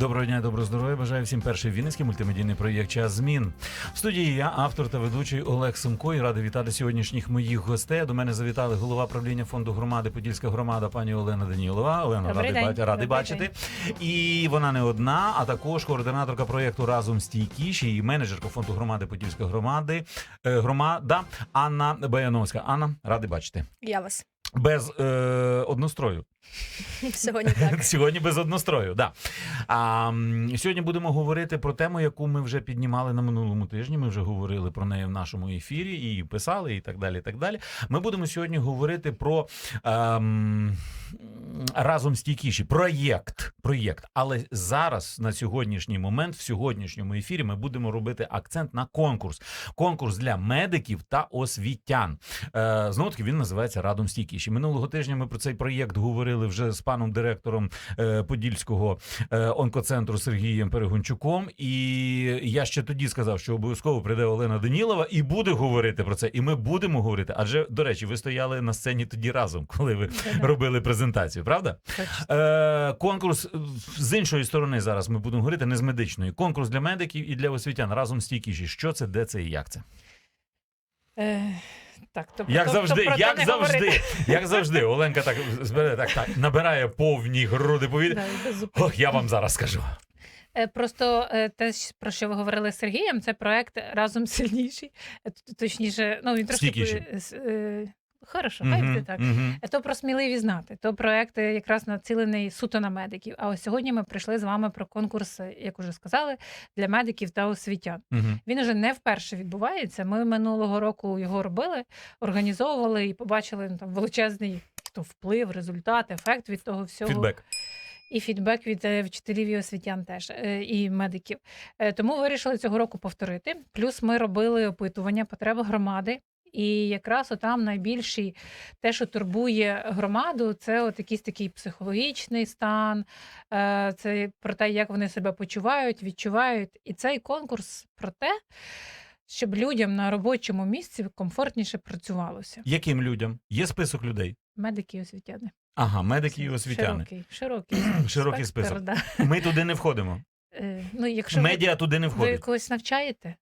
Доброго дня, доброго здоров'я. Бажаю всім перший вінницький мультимедійний проєкт Час змін. В студії я, автор та ведучий Олег Семко, і радий вітати сьогоднішніх моїх гостей. До мене завітали голова правління фонду громади Подільська громада, пані Олена Данілова. Олена, радий, день. радий Добрий бачити. І вона не одна, а також координаторка проєкту Разом стійкіші і менеджерка фонду громади Подільська громади е, громада Анна Баяновська. Анна, радий бачити. Я вас Без е, однострою. сьогодні так. Сьогодні без однострою, да. А, сьогодні будемо говорити про тему, яку ми вже піднімали на минулому тижні. Ми вже говорили про неї в нашому ефірі і писали, і так далі. І так далі. Ми будемо сьогодні говорити про ем, разом стійкіші проєкт. Проєкт. Але зараз, на сьогоднішній момент, в сьогоднішньому ефірі, ми будемо робити акцент на конкурс. Конкурс для медиків та освітян. Е, знову таки він називається Радом стійкіші. Минулого тижня ми про цей проєкт говорили вже з паном директором е, Подільського е, онкоцентру Сергієм Перегончуком. І я ще тоді сказав, що обов'язково прийде Олена Данілова і буде говорити про це. І ми будемо говорити. Адже до речі, ви стояли на сцені тоді разом, коли ви робили презентацію, правда? Е, конкурс з іншої сторони зараз ми будемо говорити, не з медичної. Конкурс для медиків і для освітян разом стійкіші. Що це, де це і як це? Е, так, то, Як то- завжди, то про як не завжди, говорити. як завжди, Оленка так збере, так, так набирає повні груди повітря. Да. Ох, я вам зараз скажу. Е, Просто е, те, про що ви говорили з Сергієм, це проект разом сильніший. Е, Точніше, ну він трошки Хорошо, хай буде так. То про сміливість знати. То проект якраз націлений суто на медиків. А ось сьогодні ми прийшли з вами про конкурс, як уже сказали, для медиків та освітян. Він уже не вперше відбувається. Ми минулого року його робили, організовували і побачили ну, там величезний то вплив, результат, ефект від того всього. Фідбек. І фідбек від е, вчителів і освітян теж е, і медиків. Е, Тому вирішили цього року повторити. Плюс ми робили опитування потреб громади. І якраз отам найбільший те, що турбує громаду, це от якийсь такий психологічний стан, е, це про те, як вони себе почувають, відчувають. І цей конкурс про те, щоб людям на робочому місці комфортніше працювалося. Яким людям? Є список людей. Медики і освітяни. Ага, медики і освітяни. Широкий, широкий, Широкий спектр, список. Да. Ми туди не входимо. Е, Ну, якщо Медіа туди не ви, ви когось навчаєте,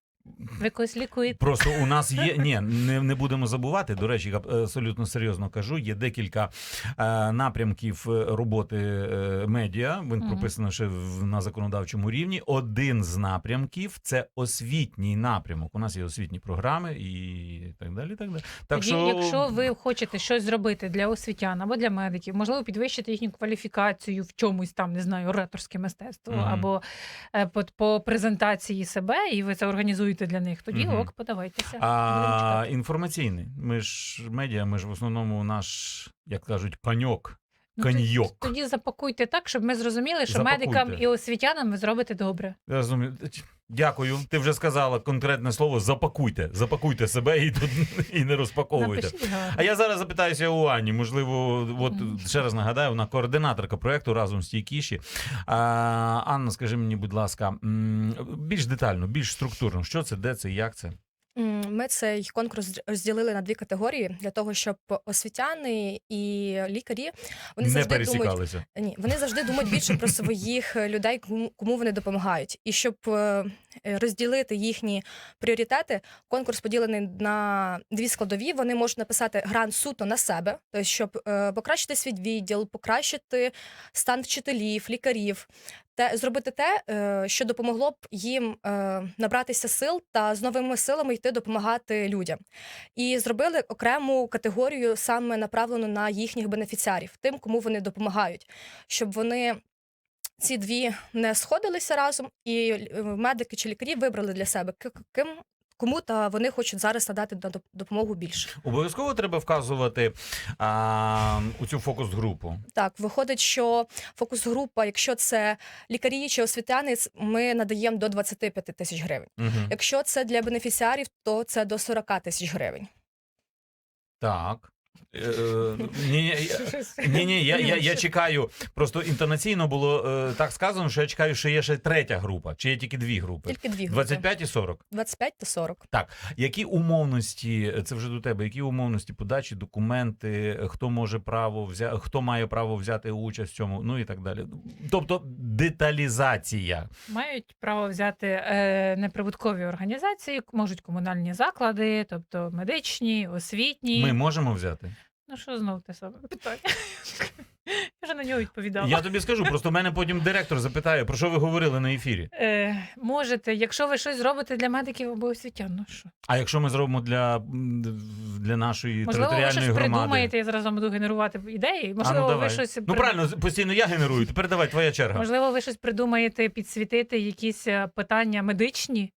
ви когось лікуєте. Просто у нас є ні, не, не будемо забувати. До речі, я абсолютно серйозно кажу. Є декілька е, напрямків е, роботи е, медіа. Він Мгм. прописано ще в, на законодавчому рівні. Один з напрямків це освітній напрямок. У нас є освітні програми і так далі. Так далі. Так Тоді, що якщо ви хочете щось зробити для освітян або для медиків, можливо, підвищити їхню кваліфікацію в чомусь там, не знаю, ораторське мистецтво, Мгм. або е, по, по презентації себе, і ви це організуєте для них, тоді Мгм. ок, подавайтеся. Будемо а, чекати. інформаційний. Ми ж медіа, ми ж в основному наш, як кажуть, паньок, Ну, коньйок. Тоді запакуйте так, щоб ми зрозуміли, що Запакуйте. медикам і освітянам ви зробите добре. Я розумію. Дякую. Ти вже сказала конкретне слово. Запакуйте. Запакуйте себе і тут і не розпаковуйте. А я зараз запитаюся у Ані. Можливо, от ще раз нагадаю, вона координаторка проекту разом стійкіші. А, Анна, скажи мені, будь ласка, більш детально, більш структурно, що це, де це, як це? М, Ми цей конкурс розділили на дві категорії для того, щоб освітяни і лікарі вони не завжди думають. пересікалися. Ні, вони завжди думають більше про своїх людей, кому, кому вони допомагають. І щоб е, розділити їхні пріоритети, конкурс поділений на дві складові. Вони можуть написати грант суто на себе, тобто, щоб е, покращити свій відділ, покращити стан вчителів, лікарів. Те зробити те, е, що допомогло б їм е, набратися сил та з новими силами йти допомагати людям. І зробили окрему категорію саме направлену на їхніх бенефіціарів, тим, кому вони допомагають, щоб вони. Ці дві не сходилися разом, і е, медики чи лікарі вибрали для себе ким кому та вони хочуть зараз надати на допомогу більше. Обов'язково треба вказувати а, у цю фокус-групу. Так, виходить, що фокус-група, якщо це лікарі чи освітяни, ми надаємо до 25 тисяч гривень. Угу. Якщо це для бенефіціарів, то це до 40 тисяч гривень. Так. Е, е, Ні, ні, я- я, я, чекаю. Просто інтонаційно було е, так сказано, що я чекаю, що є ще третя група, чи є тільки дві групи. Тільки дві групи. 25 і 40. 25 та 40. Які умовності, це вже до тебе, які умовності подачі, документи, хто може право взяти, хто має право взяти участь в цьому, ну і так далі. Тобто деталізація. Мають право взяти е, неприбуткові організації, можуть комунальні заклади, тобто медичні, освітні. Ми можемо взяти. Ну що знов те саме питання? Я вже на нього відповідала. Я тобі скажу, просто мене потім директор запитає, про що ви говорили на ефірі. Е, можете, якщо ви щось зробите для медиків або освітян, ну що? А якщо ми зробимо для, для нашої Можливо, ви щось територіальної громади. придумаєте, я зараз буду генерувати ідеї. А, Можливо, ну, ви щось ну правильно, постійно я генерую. Тепер давай, твоя черга. Можливо, ви щось придумаєте підсвітити якісь е, питання медичні,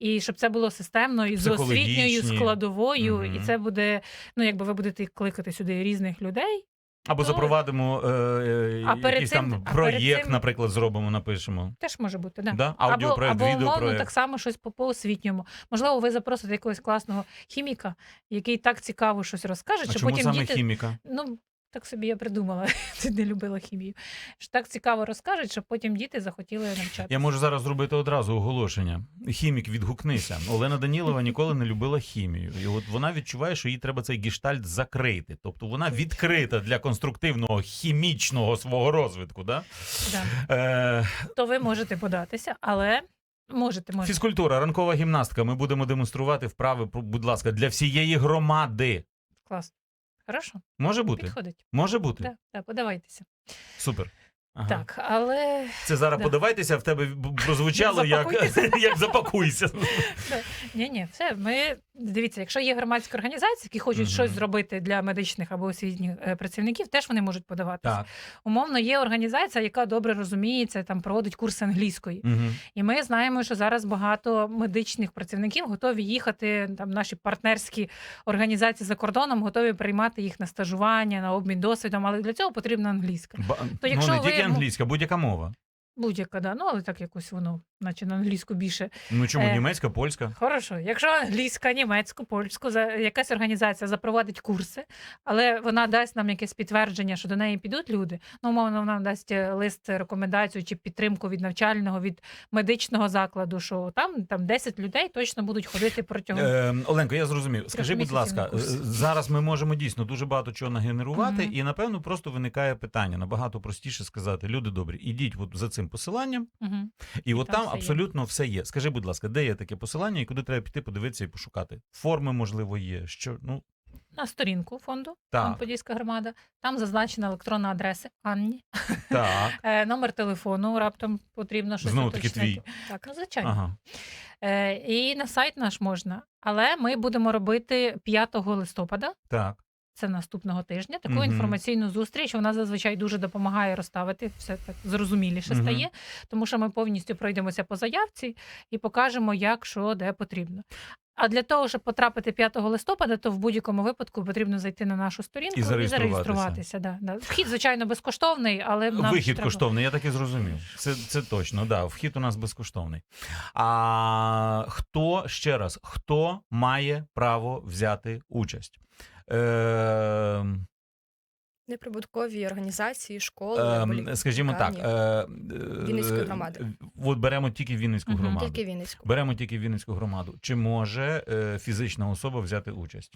і щоб це було системно і з освітньою складовою, Мгм. і це буде, ну якби ви будете кликати сюди різних людей. Або Ну, запровадимо е, е, а якийсь цим- там проєкт, цим- наприклад, зробимо, напишемо. Теж може бути, да. Да? Або, Аудіопроект, або умовно так само щось по, по освітньому. Можливо, ви запросите якогось класного хіміка, який так цікаво щось розкаже, А що чому потім саме діти. хіміка? Ну, так собі я придумала, ти не любила хімію. Що так цікаво розкажуть, щоб потім діти захотіли навчатися. Я можу зараз зробити одразу оголошення. Хімік, відгукнися. Олена Данілова ніколи не любила хімію. І от вона відчуває, що їй треба цей гештальт закрити. Тобто вона відкрита для конструктивного хімічного свого розвитку. Да? Да. Е, То ви можете податися, але можете, можете. фізкультура, ранкова гімнастика. Ми будемо демонструвати вправи, будь ласка, для всієї громади. Клас. Хорошо, Може бути? підходить. Може бути? Да, да, подавайтеся. Супер. Ага. Так, але Це зараз Да. подавайтеся, в тебе прозвучало як, як запакуйся. ні, ні, все. Ми дивіться, якщо є громадські організації, які хочуть Мгм. щось зробити для медичних або освітніх е, працівників, теж вони можуть подаватися. Так. Умовно, є організація, яка добре розуміється, там проводить курси англійської. Угу. І ми знаємо, що зараз багато медичних працівників готові їхати. Там наші партнерські організації за кордоном готові приймати їх на стажування, на обмін досвідом, але для цього потрібна англійська. Ба- То якщо ну, ви тільки англійська, будь-яка мова. Будь-яка, да. ну але так якось воно, наче на англійську більше. Ну чому Е. німецька, польська? Хорошо, якщо англійська, німецьку, польську, за якась організація запровадить курси, але вона дасть нам якесь підтвердження, що до неї підуть люди. Ну, умовно, вона дасть е, лист рекомендацію чи підтримку від навчального, від медичного закладу, що там, там 10 людей точно будуть ходити протягом. Е, Оленко, я зрозумів. Скажи, будь ласка, е, зараз ми можемо дійсно дуже багато чого нагенерувати, Мгм. і напевно просто виникає питання. Набагато простіше сказати: люди добрі, ідіть от за цим посиланням, Мгм. і от там все є. абсолютно все є. Скажи, будь ласка, де є таке посилання, і куди треба піти, подивитися і пошукати? Форми, можливо, є. Що ну На сторінку фонду Так. Подільська громада. Там зазначена електронна адреса Анні, так. е, номер телефону. Раптом потрібно щось Знову таки твій. Так. Ну, звичайно. Ага. Е, і на сайт наш можна. Але ми будемо робити 5 листопада. Так. Це наступного тижня. Таку Мгм. інформаційну зустріч вона зазвичай дуже допомагає розставити все так зрозуміліше Мгм. стає, тому що ми повністю пройдемося по заявці і покажемо, як що де потрібно. А для того, щоб потрапити 5 листопада, то в будь-якому випадку потрібно зайти на нашу сторінку І зареєструватися. зареєструватися. Да, да. Вхід, звичайно, безкоштовний, але нам Вихід треба... коштовний, я так і зрозумів. Це, це точно, да. Вхід у нас безкоштовний. А хто ще раз, хто має право взяти участь? Е, Неприбуткові організації, школи, або е, скажімо так, е, Вінницької е, громади. От беремо тільки Вінницьку Мгм. громаду. тільки Вінницьку. Беремо тільки Вінницьку громаду. Чи може е, фізична особа взяти участь?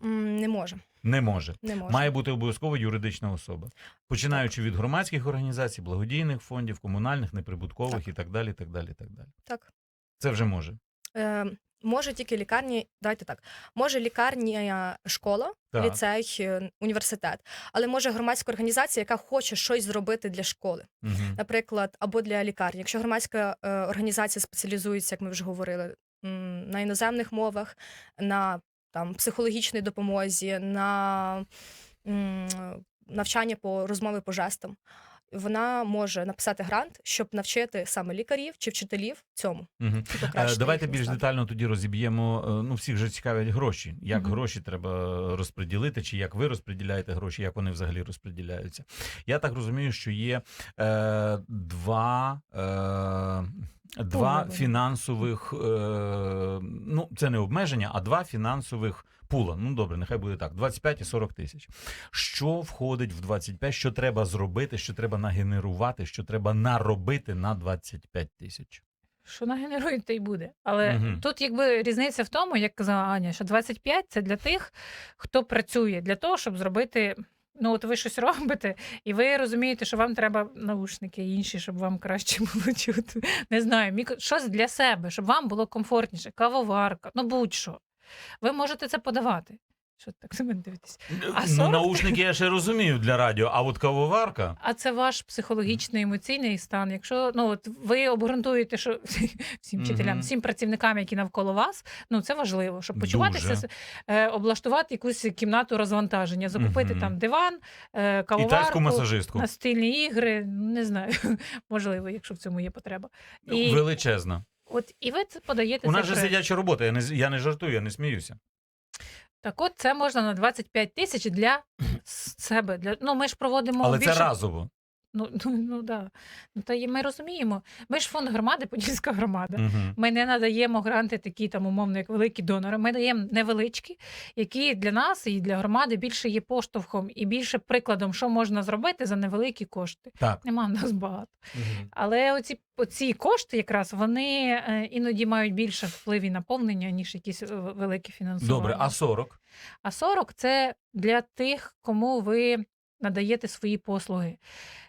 Не може. Не може. Не може. Має бути обов'язково юридична особа, починаючи від громадських організацій, благодійних фондів, комунальних, неприбуткових Так. і так далі. так далі, так далі. Так. Це вже може. Е, може тільки лікарні, давайте так. Може лікарня, школа, Так. ліцей, е, університет, але може громадська організація, яка хоче щось зробити для школи, Угу. наприклад, або для лікарні. Якщо громадська е, організація спеціалізується, як ми вже говорили, на іноземних мовах, на там психологічній допомозі, на навчання по розмови по жестам. Вона може написати грант, щоб навчити саме лікарів чи вчителів цьому. Угу. Давайте більш стан. детально тоді розіб'ємо. е, Ну, всіх же цікавлять гроші. Як Мгм. гроші треба розподілити, чи як ви розподіляєте гроші, як вони взагалі розподіляються. Я так розумію, що є е, два. Е, Два фінансових, е, ну це не обмеження, а два фінансових Пула, ну добре, нехай буде так. 25 і 40 тисяч. Що входить в 25, що треба зробити, що треба нагенерувати, що треба наробити на 25 тисяч? Що нагенерують, то й буде. Але Мгм. тут якби різниця в тому, як казала Аня, що 25 це для тих, хто працює, для того, щоб зробити. Ну, от ви щось робите, і ви розумієте, що вам треба наушники інші, щоб вам краще було чути. Не знаю, мікро... щось для себе, щоб вам було комфортніше, кавоварка, ну будь-що. Ви можете це подавати. Що так на мене дивитесь? А ну, 40? наушники я ще розумію для радіо, а от кавоварка. А це ваш психологічний емоційний стан. Якщо ну от ви обґрунтуєте, що всім вчителям, всім працівникам, які навколо вас, ну це важливо, щоб почуватися, е, облаштувати якусь кімнату розвантаження, закупити там диван, е, кавоварку, масажистку. настільні ігри. ну, Не знаю, можливо, якщо в цьому є потреба. І Величезна. От і ви це подаєте. У нас же проект. сидяча робота, я не, я не жартую, я не сміюся. Так, от це можна на 25 тисяч для себе. Для ну ми ж проводимо Але більше це разово. Ну, ну, ну да. Ну, та й ми розуміємо. Ми ж фонд громади, Подільська громада. Угу. Ми не надаємо гранти такі, там, умовно, як великі донори. Ми даємо невеличкі, які для нас і для громади більше є поштовхом і більше прикладом, що можна зробити за невеликі кошти. Так. Нема в нас багато. Але оці, оці кошти, якраз вони е, іноді мають більше вплив і наповнення, ніж якісь е, великі фінансування. Добре, а 40? А 40 – це для тих, кому ви надаєте свої послуги.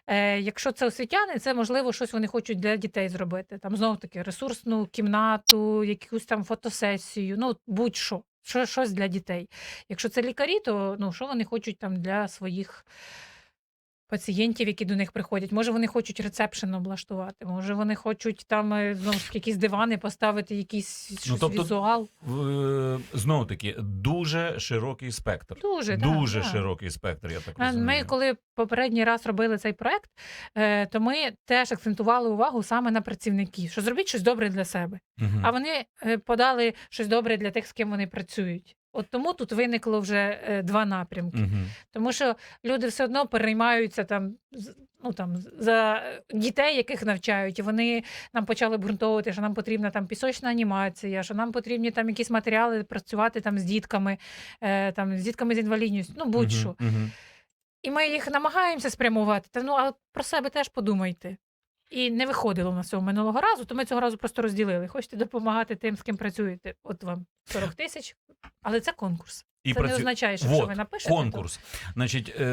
Е, якщо це освітяни, це можливо щось вони хочуть для дітей зробити. Там знову таки ресурсну кімнату, якусь там фотосесію, ну будь-що. Що, щось для дітей. Якщо це лікарі, то ну, що вони хочуть там для своїх пацієнтів, які до них приходять? Може, вони хочуть рецепшн облаштувати, може, вони хочуть там е, знову ж таки якісь дивани поставити, якийсь щось, тобто візуал. Знову таки, дуже широкий спектр. Дуже, Дуже да. широкий спектр, я так Е, розумію. Ми, коли попередній раз робили цей проект, е, то ми теж акцентували увагу саме на працівників, що зробіть щось добре для себе. Мгм. А вони е, подали щось добре для тих, з ким вони працюють. От тому тут виникло вже е, два напрямки. Мгм. Тому що люди все одно переймаються там. Ну там за дітей, яких навчають, і вони нам почали ґрунтовувати, що нам потрібна там пісочна анімація, що нам потрібні там якісь матеріали працювати там з дітками, е, там з дітками з інвалідністю, ну будь-що. Мгм. І ми їх намагаємося спрямувати. Та ну а про себе теж подумайте. І не виходило в нас цього минулого разу, то ми цього разу просто розділили. Хочете допомагати тим, з ким працюєте? От вам 40 тисяч, але це конкурс. І це не означає, що Вот, ви напишете. Конкурс. Значить, е,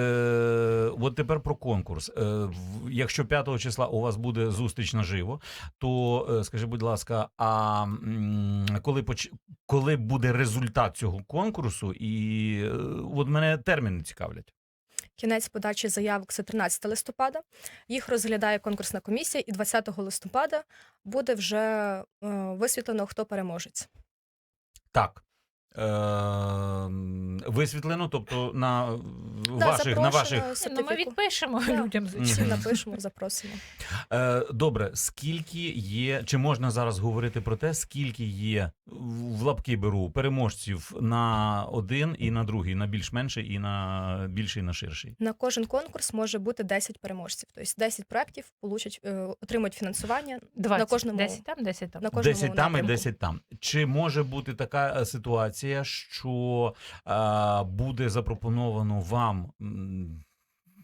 от тепер про конкурс. Е, якщо 5 числа у вас буде зустріч наживо, то е, скажи, будь ласка, а м, коли поч... коли буде результат цього конкурсу? І е, от мене терміни цікавлять. Кінець подачі заявок це 13 листопада. Їх розглядає конкурсна комісія, і 20 листопада буде вже е, висвітлено, хто переможець. Так. Е, висвітлено, тобто на ваших, на ваших Ну, ми відпишемо людям, Всім напишемо, запросимо. Е, добре, скільки є, чи можна зараз говорити про те, скільки є в лапки беру переможців на один і на другий, на більш-менший і на більший, і на ширший? На кожен конкурс може бути 10 переможців. Тобто 10 проєктів получать, е, отримують фінансування 20, на кожному 10 там, 10 там. на кожному 10 там і напрямку. 10 там. Чи може бути така е, ситуація, що е, буде запропоновано вам?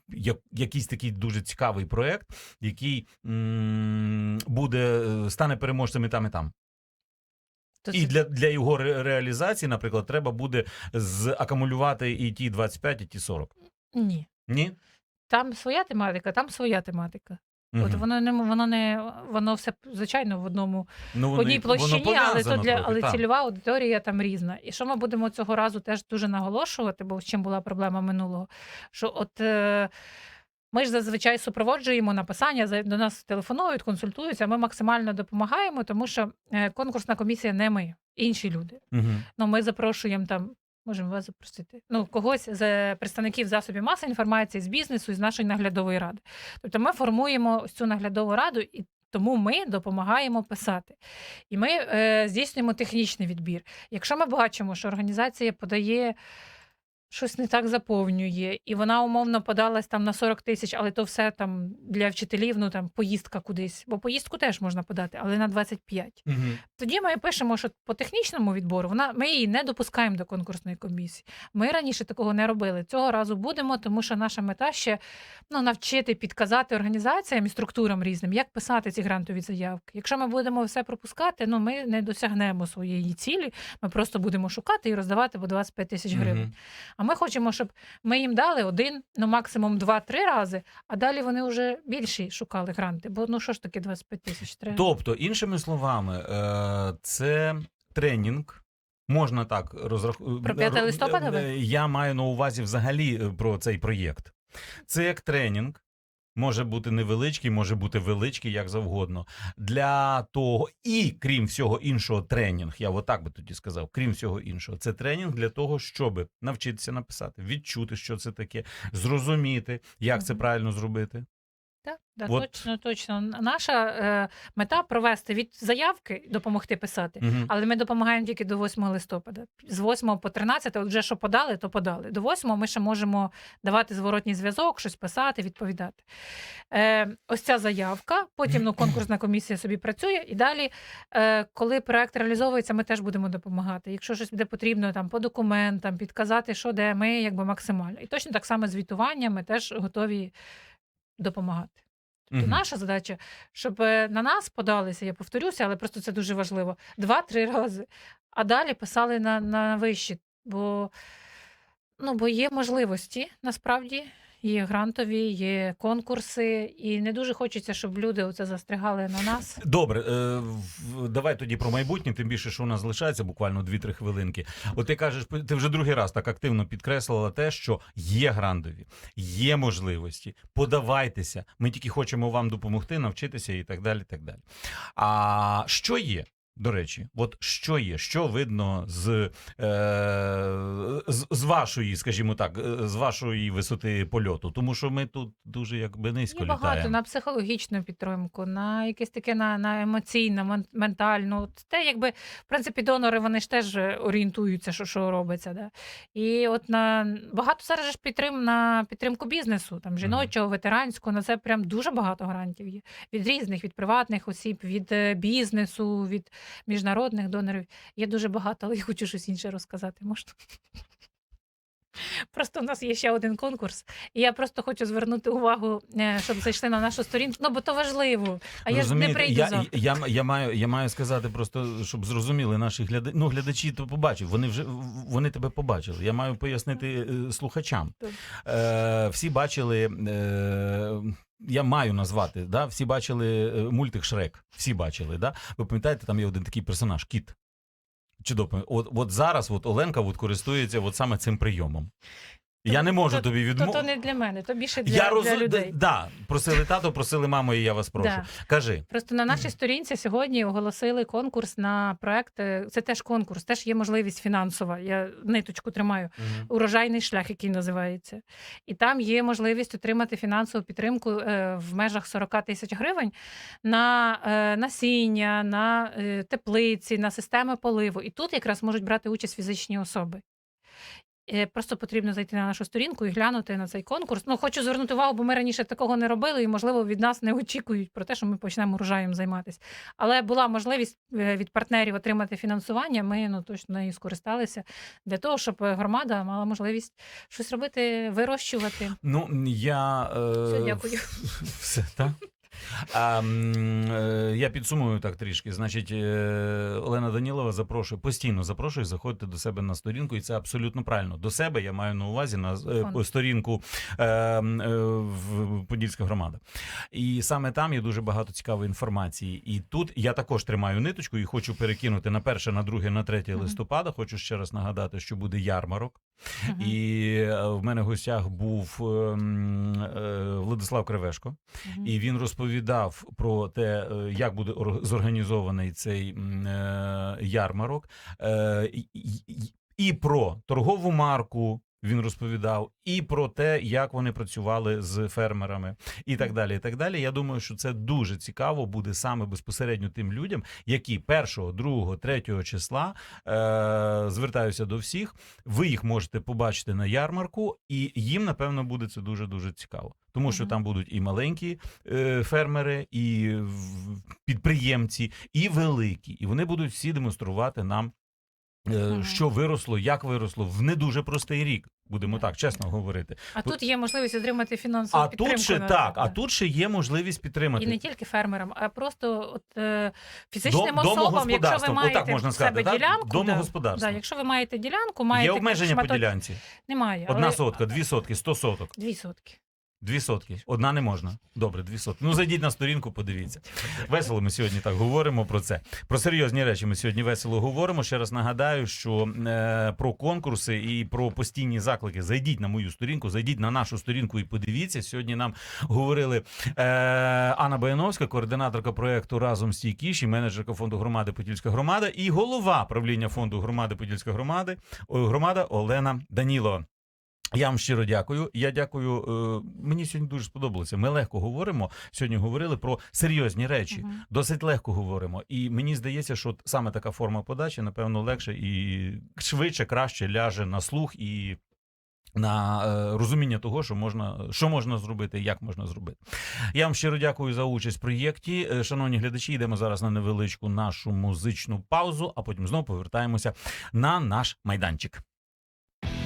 як- Якийсь такий дуже цікавий проект, який м, буде е, стане переможцем і там, і там. То І це- для, для його ре- реалізації, наприклад, треба буде закумулювати і ті 25, і ті 40. Ні. Ні? Там своя тематика, там своя тематика. От Мгм. воно не воно не воно все звичайно в одному ну, в воно, одній і- воно площині, але то пов'язано для трохи, але так. цільова аудиторія там різна. І що ми будемо цього разу теж дуже наголошувати, бо з чим була проблема минулого, що от. Е, ми ж зазвичай супроводжуємо написання, за- до нас телефонують, консультуються. Ми максимально допомагаємо, тому що е, конкурсна комісія не ми, інші люди. Мгм. Ну, ми запрошуємо там, можемо вас запросити. Ну, когось з представників засобів масової інформації, з бізнесу і з нашої наглядової ради. Тобто ми формуємо ось цю наглядову раду і. Тому ми допомагаємо писати. І ми е, здійснюємо технічний відбір. Якщо ми бачимо, що організація подає щось не так заповнює, і вона умовно подалась там на 40 тисяч, але то все там для вчителів, ну там поїздка кудись. Бо поїздку теж можна подати, але на 25. Угу. Тоді ми пишемо, що по технічному відбору вона ми її не допускаємо до конкурсної комісії. Ми раніше такого не робили. Цього разу будемо, тому що наша мета ще ну, навчити підказати організаціям і структурам різним, як писати ці грантові заявки. Якщо ми будемо все пропускати, ну ми не досягнемо своєї цілі. Ми просто будемо шукати і роздавати по 25 тисяч гривень. А ми хочемо, щоб ми їм дали один, ну максимум два-три рази, а далі вони вже більші шукали гранти. Бо ну що ж таке 25 тисяч треба? Тобто, іншими словами, е, це тренінг. Можна так розрахувати. Про 5 листопада? Я маю на увазі взагалі е, про цей проєкт. Це як тренінг. Може бути невеличкий, може бути величкий, як завгодно. Для того, і крім всього іншого, тренінг, я отак би тоді сказав, крім всього іншого, це тренінг для того, щоб навчитися написати, відчути, що це таке, зрозуміти, як це правильно зробити. Так, так, От. точно, точно. Наша е, мета провести від заявки, допомогти писати. Мгм. Але ми допомагаємо тільки до 8 листопада. З 8 по 13, от вже що подали, то подали. До 8 ми ще можемо давати зворотній зв'язок, щось писати, відповідати. Е, ось ця заявка. Потім ну, конкурсна комісія собі працює. І далі, е, коли проект реалізовується, ми теж будемо допомагати. Якщо щось буде потрібно там по документам, підказати, що де ми якби максимально. І точно так само звітування ми теж готові допомагати. Тобто Мгм. наша задача, щоб е, на нас подалися, я повторюся, але просто це дуже важливо. Два-три рази. А далі писали на, на вищі. Бо, ну, бо є можливості насправді. Є грантові, є конкурси, і не дуже хочеться, щоб люди оце застрягали на нас. Добре, е, давай тоді про майбутнє, тим більше, що у нас залишається буквально 2-3 хвилинки. От ти кажеш, ти вже другий раз так активно підкреслила те, що є грантові, є можливості. Подавайтеся. Ми тільки хочемо вам допомогти, навчитися і так далі. так далі. А що є? До речі, от що є, що видно з, е, з, з вашої, скажімо так, е, з вашої висоти польоту, тому що ми тут дуже якби низько Є багато на психологічну підтримку, на якесь таке на, на емоційну, ментальну. Те, якби в принципі донори вони ж теж орієнтуються, що, що робиться. Да? І от на багато зараз ж підтрим на підтримку бізнесу, там жіночого, ветеранського. На це прям дуже багато грантів є від різних, від приватних осіб, від е, бізнесу, від міжнародних донорів. Є дуже багато, але я хочу щось інше розказати. Можна? Просто у нас є ще один конкурс, і я просто хочу звернути увагу, е, щоб зайшли на нашу сторінку. Ну, бо то важливо. А я ж не Розумієте, прийду я, завтра. я, я, маю, я маю сказати просто, щоб зрозуміли наші глядачі. Ну, глядачі то побачив. Вони вже вони тебе побачили. Я маю пояснити е, слухачам. Е, всі бачили. Е, я маю назвати, да? всі бачили е, мультик Шрек. Всі бачили, да? Ви пам'ятаєте, там є один такий персонаж кіт. Чудово. От, от зараз от Оленка от користується от саме цим прийомом. Я не можу То- тобі То, відмовити. то не для мене, то більше для, Я для людей. Да, просили тато, просили маму, і я вас прошу. Да. Кажи. Просто на нашій сторінці сьогодні оголосили конкурс на проект. е, Це теж конкурс, теж є можливість фінансова. Я ниточку тримаю. урожайний шлях, який називається. І там є можливість отримати фінансову підтримку е, в межах 40 тисяч гривень на е, насіння, на теплиці, на системи поливу. І тут якраз можуть брати участь фізичні особи. Е, Просто потрібно зайти на нашу сторінку і глянути на цей конкурс. Ну, хочу звернути увагу, бо ми раніше такого не робили, і, можливо, від нас не очікують про те, що ми почнемо урожаєм займатися. Але була можливість е, від партнерів отримати фінансування. Ми ну точно нею скористалися для того, щоб громада мала можливість щось робити, вирощувати. Ну, я. Е, Все, дякую. Все, так? А, е, я підсумую так трішки. Значить, е, Олена Данілова запрошує, постійно запрошує заходити до себе на сторінку, і це абсолютно правильно. До себе я маю на увазі на е, Фонд. сторінку е, е, в Подільська громада. І саме там є дуже багато цікавої інформації. І тут я також тримаю ниточку і хочу перекинути на перше, на друге, на третє Мгм. листопада. Хочу ще раз нагадати, що буде ярмарок. Мгм. І е, в мене в гостях був ем, е, Владислав Кривешко, Мгм. і він розповідав про те, е, як буде ор- зорганізований цей ярмарок, і про торгову марку. Він розповідав і про те, як вони працювали з фермерами, і так далі. І так далі. Я думаю, що це дуже цікаво буде саме безпосередньо тим людям, які 1, 2, 3 числа е- звертаюся до всіх. Ви їх можете побачити на ярмарку, і їм напевно буде це дуже дуже цікаво, тому що там будуть і маленькі е- фермери, і підприємці, і великі, і вони будуть всі демонструвати нам. Е, Що виросло, як виросло в не дуже простий рік, будемо так чесно говорити. А Тут- тут є можливість отримати фінансову А підтримку. тут ще на- так, а тут ще є можливість підтримати. І не тільки фермерам, а просто от, е, фізичним Дом- особам, якщо ви маєте отак можна в себе сказати, так? ділянку, да, Домогосподарством. да, якщо ви маєте ділянку, маєте Є обмеження по ділянці. Немає. Одна але- сотка, дві сотки, сто соток. Дві сотки. Дві сотки. Одна не можна. Добре, дві сотки. Ну зайдіть на сторінку, подивіться. Весело ми сьогодні так говоримо про це. Про серйозні речі ми сьогодні весело говоримо. Ще раз нагадаю, що е, про конкурси і про постійні заклики зайдіть на мою сторінку, зайдіть на нашу сторінку і подивіться. Сьогодні нам говорили е, Анна Баяновська, координаторка проекту Разом стійкіші, менеджерка фонду громади Подільська громада і голова правління фонду громади Подільська громади громада Олена Данілова. Я вам щиро дякую. Я дякую. е, Мені сьогодні дуже сподобалося. Ми легко говоримо. Сьогодні говорили про серйозні речі. Мгм. Досить легко говоримо. І мені здається, що саме така форма подачі, напевно, легше і швидше, краще ляже на слух і. На е, розуміння того, що можна, що можна зробити, як можна зробити. Я вам щиро дякую за участь в проєкті. Е, Шановні глядачі, йдемо зараз на невеличку нашу музичну паузу, а потім знову повертаємося на наш майданчик.